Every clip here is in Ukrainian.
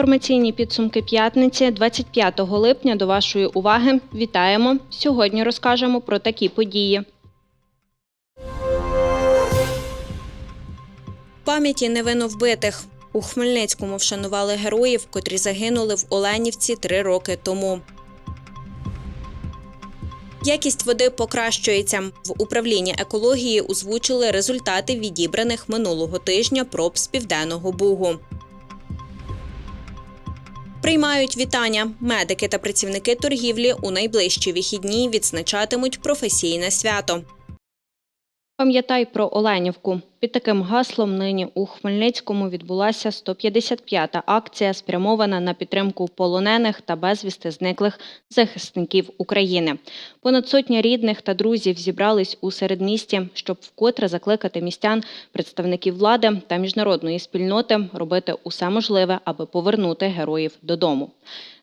Інформаційні підсумки п'ятниці 25 липня до вашої уваги. Вітаємо! Сьогодні розкажемо про такі події. Пам'яті невинно вбитих. У Хмельницькому вшанували героїв, котрі загинули в Оленівці три роки тому. Якість води покращується. В управлінні екології озвучили результати відібраних минулого тижня проб з південного бугу. Приймають вітання. Медики та працівники торгівлі у найближчі вихідні відзначатимуть професійне свято. Пам'ятай про Оленівку. Під таким гаслом нині у Хмельницькому відбулася 155-та акція, спрямована на підтримку полонених та безвісти зниклих захисників України. Понад сотня рідних та друзів зібрались у середмісті, щоб вкотре закликати містян, представників влади та міжнародної спільноти робити усе можливе, аби повернути героїв додому.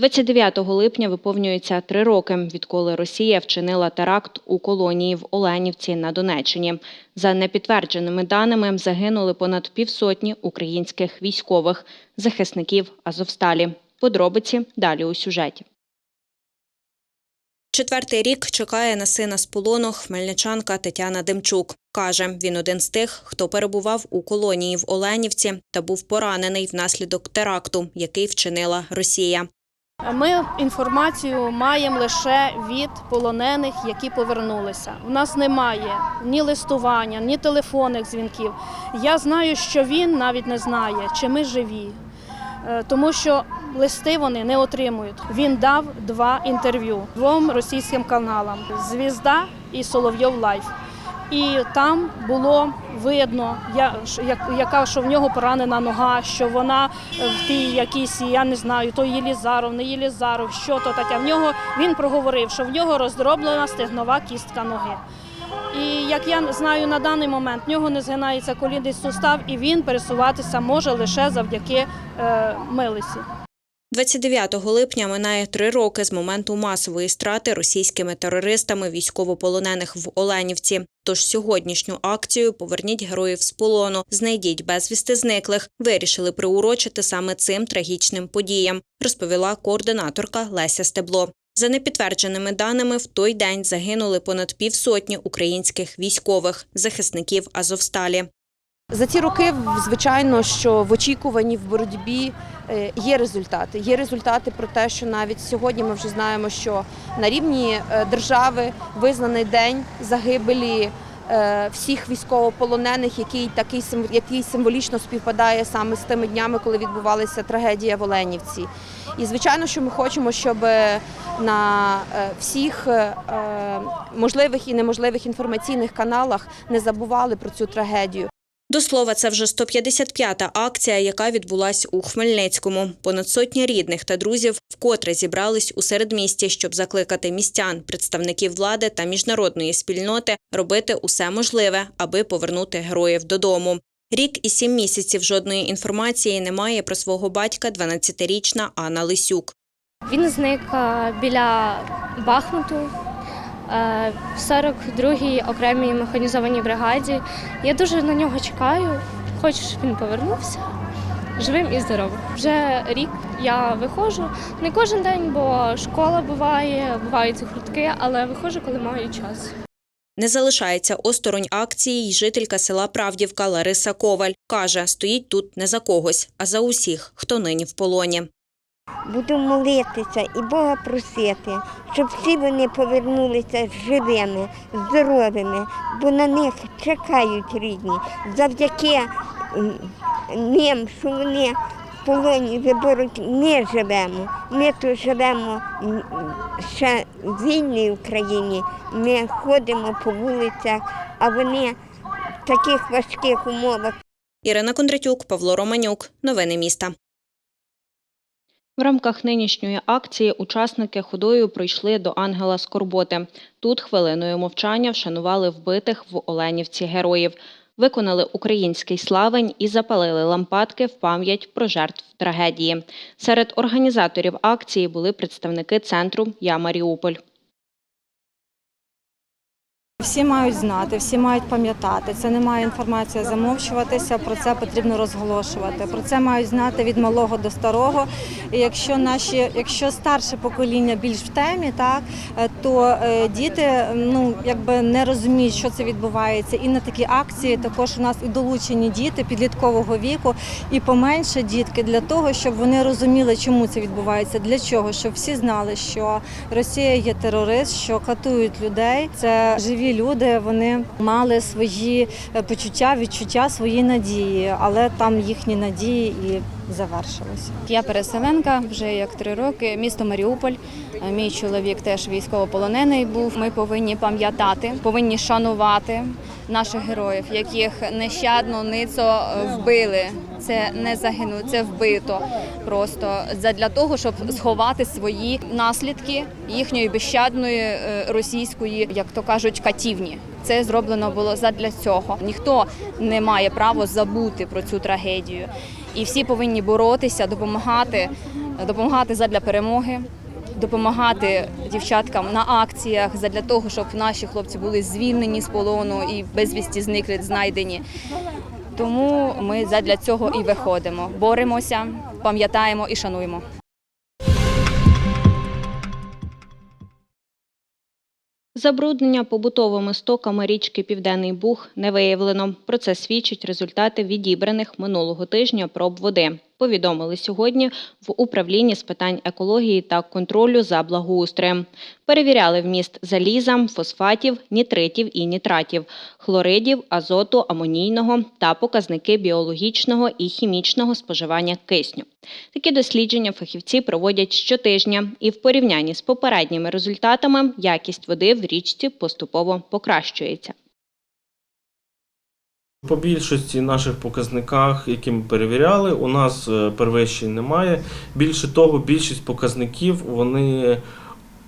29 липня виповнюється три роки, відколи Росія вчинила теракт у колонії в Оленівці на Донеччині. За непідтвердженими даними загинули понад півсотні українських військових, захисників Азовсталі. Подробиці далі у сюжеті. Четвертий рік чекає на сина з полону хмельничанка Тетяна Демчук. Каже, він один з тих, хто перебував у колонії в Оленівці та був поранений внаслідок теракту, який вчинила Росія. Ми інформацію маємо лише від полонених, які повернулися. У нас немає ні листування, ні телефонних дзвінків. Я знаю, що він навіть не знає, чи ми живі, Е, тому що листи вони не отримують. Він дав два інтерв'ю двом російським каналам Звізда і Соловйов Лайф. І там було видно, я- яка що в нього поранена нога, що вона е, в тій якійсь, я не знаю, то Єлізаров, не Єлізаров, що то таке. В нього він проговорив, що в нього роздроблена стегнова кістка ноги. І як я знаю на даний момент, в нього не згинається колінний сустав, і він пересуватися може лише завдяки е, милисі. 29 липня минає три роки з моменту масової страти російськими терористами військовополонених в Оленівці. Тож сьогоднішню акцію Поверніть героїв з полону, знайдіть безвісти зниклих. Вирішили приурочити саме цим трагічним подіям, розповіла координаторка Леся Стебло. За непідтвердженими даними, в той день загинули понад півсотні українських військових захисників Азовсталі. За ці роки, звичайно, що в очікуванні в боротьбі е, є результати. Є результати про те, що навіть сьогодні ми вже знаємо, що на рівні е, держави визнаний день загибелі е, всіх військовополонених, який такий який символічно співпадає саме з тими днями, коли відбувалася трагедія в Оленівці. І звичайно, що ми хочемо, щоб на всіх можливих і неможливих інформаційних каналах не забували про цю трагедію. До слова, це вже 155-та акція, яка відбулась у Хмельницькому. Понад сотня рідних та друзів вкотре зібрались у середмісті, щоб закликати містян, представників влади та міжнародної спільноти робити усе можливе, аби повернути героїв додому. Рік і сім місяців жодної інформації немає про свого батька 12-річна Анна Лисюк. Він зник біля Бахмуту в 42-й окремій механізованій бригаді. Я дуже на нього чекаю. Хочу, щоб він повернувся живим і здоровим. Вже рік я виходжу не кожен день, бо школа буває, бувають ці але виходжу, коли маю час. Не залишається осторонь акції й жителька села Правдівка Лариса Коваль. Каже, стоїть тут не за когось, а за усіх, хто нині в полоні. Буду молитися і Бога просити, щоб всі вони повернулися живими, здоровими, бо на них чекають рідні. Завдяки ним, що вони в полоні виберуть, ми живемо. Ми тут живемо ще в вільній Україні. Ми ходимо по вулицях, а вони в таких важких умовах. Ірина Кондратюк, Павло Романюк. Новини міста. В рамках нинішньої акції учасники ходою прийшли до Ангела Скорботи. Тут хвилиною мовчання вшанували вбитих в Оленівці героїв, виконали український славень і запалили лампадки в пам'ять про жертв трагедії. Серед організаторів акції були представники центру Я Маріуполь. Всі мають знати, всі мають пам'ятати. Це не має інформація замовчуватися. Про це потрібно розголошувати. Про це мають знати від малого до старого. І якщо наші, якщо старше покоління більш в темі, так е, то е, діти ну якби не розуміють, що це відбувається. І на такі акції також у нас і долучені діти підліткового віку, і поменше дітки для того, щоб вони розуміли, чому це відбувається, для чого, щоб всі знали, що Росія є терорист, що катують людей. Це живі люди. Вони мали свої е, почуття, відчуття, свої надії, але там їхні надії і завершилися. Я переселенка вже як три роки. Місто Маріуполь. Е, Мій чоловік теж військовополонений був. Ми повинні пам'ятати, повинні шанувати наших героїв, яких нещадно ницо е, вбили. Це не загинуло, це вбито просто для того, щоб сховати свої наслідки їхньої безщадної е, російської, як то кажуть, катівні. Це зроблено було задля цього. Ніхто не має права забути про цю трагедію. І всі повинні боротися, допомагати, допомагати задля перемоги, допомагати дівчаткам на акціях задля того, щоб наші хлопці були звільнені з полону і безвісті зникли, знайдені. Тому ми задля цього і виходимо. Боремося, пам'ятаємо і шануємо. Забруднення побутовими стоками річки Південний Буг не виявлено. Про це свідчать результати відібраних минулого тижня проб води. Повідомили сьогодні в управлінні з питань екології та контролю за благоустроєм. Перевіряли вміст заліза, фосфатів, нітритів і нітратів, хлоридів, азоту, амонійного та показники біологічного і хімічного споживання кисню. Такі дослідження фахівці проводять щотижня, і в порівнянні з попередніми результатами якість води в річці поступово покращується. По більшості наших показниках, які ми перевіряли, у нас е, перевищень немає. Більше того, більшість показників вони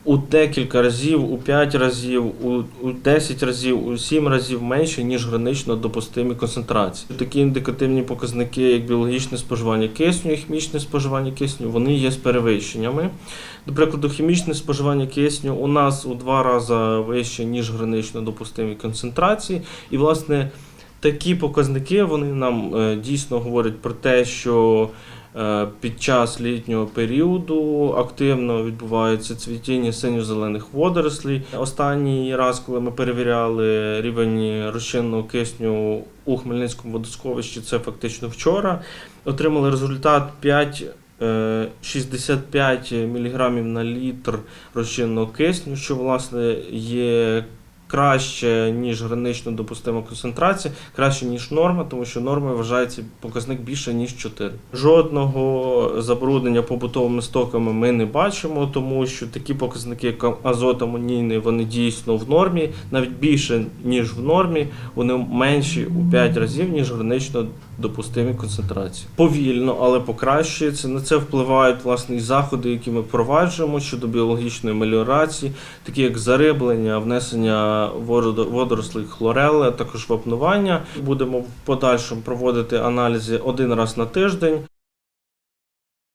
у декілька разів, у 5 разів, у, у 10 разів, у 7 разів менше, ніж гранично допустимі концентрації. Такі індикативні показники, як біологічне споживання кисню і хімічне споживання кисню, вони є з перевищеннями. До прикладу, хімічне споживання кисню у нас у два рази вище, ніж гранично допустимі концентрації. І, власне, такі показники вони нам е, дійсно говорять про те, що е, під час літнього періоду активно відбувається цвітіння синьо-зелених водорослей. Останній раз, коли ми перевіряли рівень розчинного кисню у Хмельницькому водосховищі, це фактично вчора. Отримали результат 5 е, 65 мг на літр розчинного кисню, що власне є краще, ніж гранично допустима концентрація, краще, ніж норма, тому що норма вважається показник більше, ніж 4. Жодного забруднення побутовими стоками ми не бачимо, тому що такі показники, як азот амонійний, вони дійсно в нормі, навіть більше, ніж в нормі, вони менші у 5 разів, ніж гранично допустимі концентрації. Повільно, але покращується. На це впливають власне і заходи, які ми впроваджуємо щодо біологічної меліорації, такі як зариблення, внесення водо- водорослей хлорели, також вапнування. Будемо в подальшому проводити аналізи один раз на тиждень.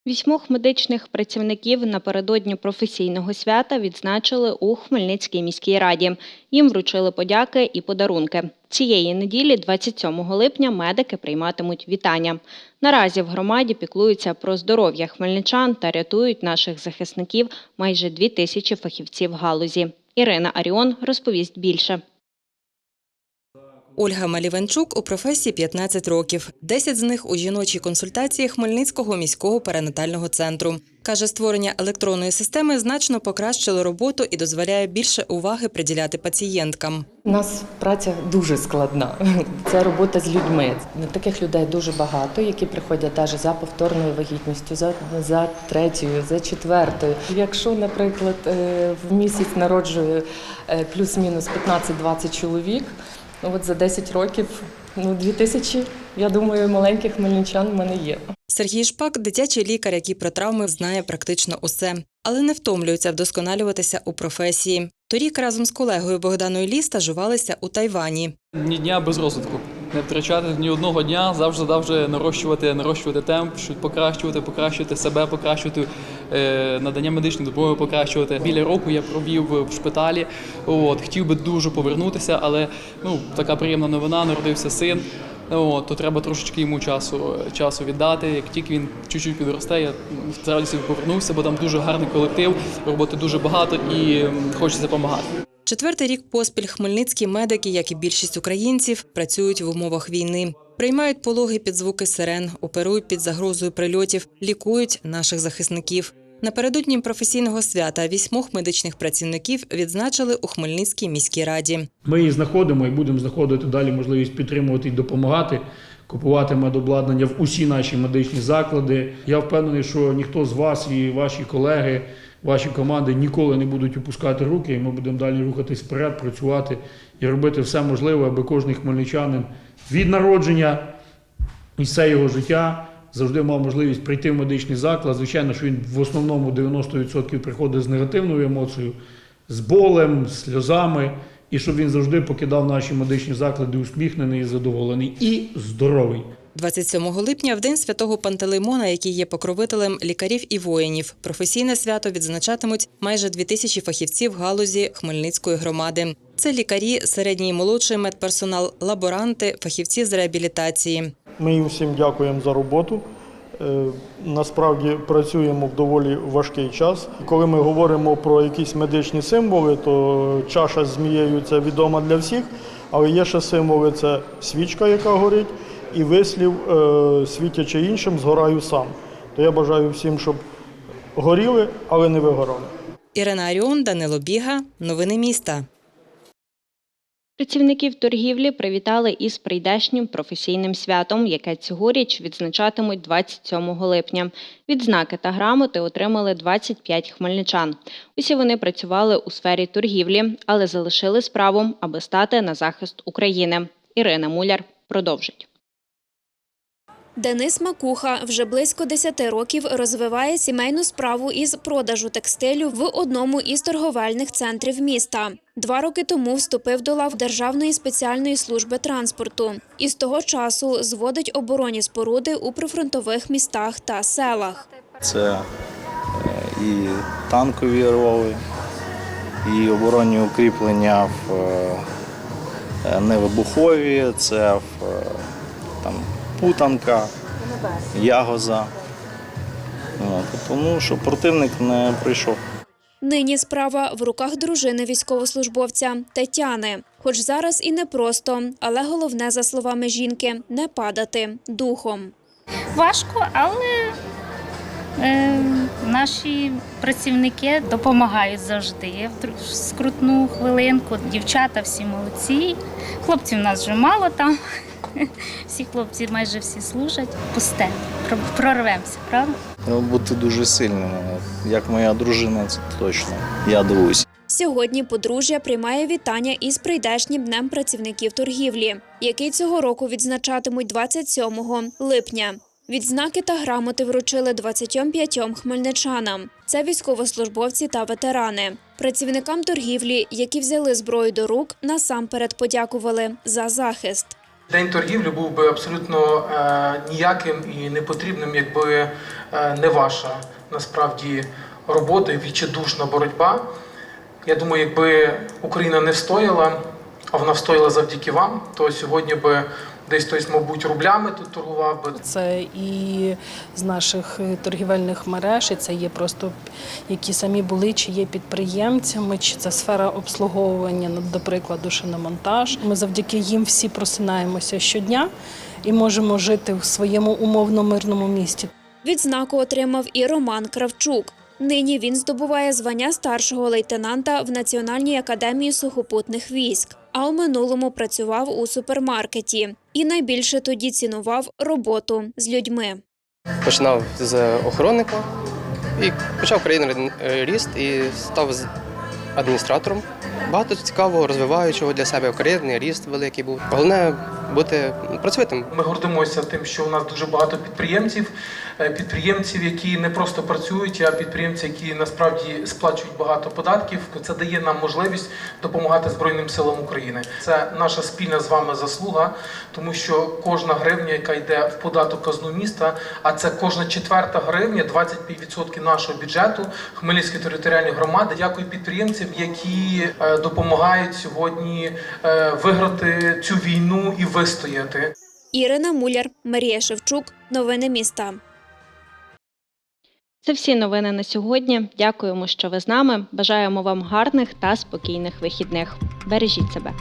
Вісьмох медичних працівників напередодні професійного свята відзначили у Хмельницькій міській раді. Їм вручили подяки і подарунки. Цієї неділі, 27 липня, медики прийматимуть вітання. Наразі в громаді піклуються про здоров'я хмельничан та рятують наших захисників майже дві тисячі фахівців галузі. Ірина Аріон розповість більше. Ольга Малівенчук у професії 15 років. 10 з них у жіночій консультації Хмельницького міського перинатального центру. Каже, створення електронної системи значно покращило роботу і дозволяє більше уваги приділяти пацієнткам. У нас праця дуже складна. Це робота з людьми. Таких людей дуже багато, які приходять навіть за повторною вагітністю, за, за третьою, за четвертою. Якщо, наприклад, е, в місяць народжує е, плюс-мінус 15-20 чоловік, от за 10 років ну, 2 тисячі, я думаю, маленьких хмельничан в мене є. Сергій Шпак дитячий лікар, який про травми знає практично усе, але не втомлюється вдосконалюватися у професії. Торік разом з колегою Богданою Лі стажувалися у Тайвані. Ні дня без розвитку. Не втрачати ні одного дня, завжди завжди нарощувати, нарощувати темп, щоб покращувати, покращувати себе, покращувати надання медичної допомоги покращувати. Біля року я провів в шпиталі. От хотів би дуже повернутися, але ну така приємна новина. Народився син. От, то треба трошечки йому часу, часу віддати. Як тільки він чуть-чуть підросте, я з радістю повернувся, бо там дуже гарний колектив, роботи дуже багато і хочеться допомагати. Четвертий рік поспіль хмельницькі медики, як і більшість українців, працюють в умовах війни. Приймають пологи під звуки сирен, оперують під загрозою прильотів, лікують наших захисників. Напередодні професійного свята вісьмох медичних працівників відзначили у Хмельницькій міській раді. Ми її знаходимо і будемо знаходити далі можливість підтримувати і допомагати, купувати медобладнання в усі наші медичні заклади. Я впевнений, що ніхто з вас і ваші колеги, ваші команди ніколи не будуть опускати руки, і ми будемо далі рухатись вперед, працювати і робити все можливе, аби кожен хмельничанин від народження і все його життя завжди мав можливість прийти в медичний заклад. Звичайно, що він в основному 90% приходить з негативною емоцією, з болем, з сльозами, і щоб він завжди покидав наші медичні заклади усміхнений, і задоволений і здоровий. 27 липня, в день святого Пантелеймона, який є покровителем лікарів і воїнів, професійне свято відзначатимуть майже 2000 фахівців галузі Хмельницької громади. Це лікарі, середній і молодший медперсонал, лаборанти, фахівці з реабілітації. Ми їм всім дякуємо за роботу. Е, Насправді працюємо в доволі важкий час. Коли ми говоримо про якісь медичні символи, то чаша з змією це відома для всіх, але є ще символи це свічка, яка горить, і вислів е, світячи іншим, згораю сам. То я бажаю всім, щоб горіли, але не вигорали. Ірина Аріон, Данило Біга. Новини міста. Працівників торгівлі привітали із прийдешнім професійним святом, яке цьогоріч відзначатимуть 27 липня. Відзнаки та грамоти отримали 25 хмельничан. Усі вони працювали у сфері торгівлі, але залишили справу, аби стати на захист України. Ірина Муляр продовжить. Денис Макуха вже близько 10 років розвиває сімейну справу із продажу текстилю в одному із торговельних центрів міста. Два роки тому вступив до лав Державної спеціальної служби транспорту. І з того часу зводить оборонні споруди у прифронтових містах та селах. Це е, і танкові рови, і оборонні укріплення в е, е, невибухові, це в там, путанка, ягоза. Тому що противник не прийшов. Нині справа в руках дружини військовослужбовця Тетяни. Хоч зараз і непросто, але головне, за словами жінки, не падати духом. Важко, але наші працівники допомагають завжди в скрутну хвилинку. Дівчата всі молодці. Хлопців у нас вже мало там. Всі хлопці майже всі служать. Пусте. Прорвемося, правда? Треба бути дуже сильними. Як моя дружина, це точно. Я дивуюсь. Сьогодні подружжя приймає вітання із прийдешнім днем працівників торгівлі, який цього року відзначатимуть 27 липня. Відзнаки та грамоти вручили 25 хмельничанам. Це військовослужбовці та ветерани. Працівникам торгівлі, які взяли зброю до рук, насамперед подякували за захист. День торгівлі був би абсолютно е, ніяким і непотрібним, якби е, не ваша насправді робота і відчайдушна боротьба. Я думаю, якби Україна не встояла, а вона встояла завдяки вам, то сьогодні би десь хтось, мабуть, рублями тут торгував би. Це і з наших е, торгівельних мереж, і це є просто які самі були, чи є підприємцями, чи це сфера обслуговування, ну, до прикладу, шиномонтаж. Ми завдяки їм всі просинаємося щодня і можемо жити в своєму умовно мирному місті. Відзнаку отримав і Роман Кравчук. Нині він здобуває звання старшого лейтенанта в Національній академії сухопутних військ, а у минулому працював у супермаркеті. І найбільше тоді цінував роботу з людьми. Починав з охоронника і почав кар'єрний ріст і став адміністратором. Багато цікавого, розвиваючого для себе, кар'єрний ріст великий був. Головне бути працьовитим. Ми гордимося тим, що у нас дуже багато підприємців, е, підприємців, які не просто працюють, а підприємці, які насправді сплачують багато податків. Це дає нам можливість допомагати Збройним силам України. Це наша спільна з вами заслуга, тому що кожна гривня, яка йде в податок казну міста, а це кожна четверта гривня, 25% нашого бюджету Хмельницької територіальної громади. Дякую підприємцям, які е, допомагають сьогодні е, виграти цю війну і вистояти. Ірина Муляр, Марія Шевчук. Новини міста. Це всі новини на сьогодні. Дякуємо, що ви з нами. Бажаємо вам гарних та спокійних вихідних. Бережіть себе.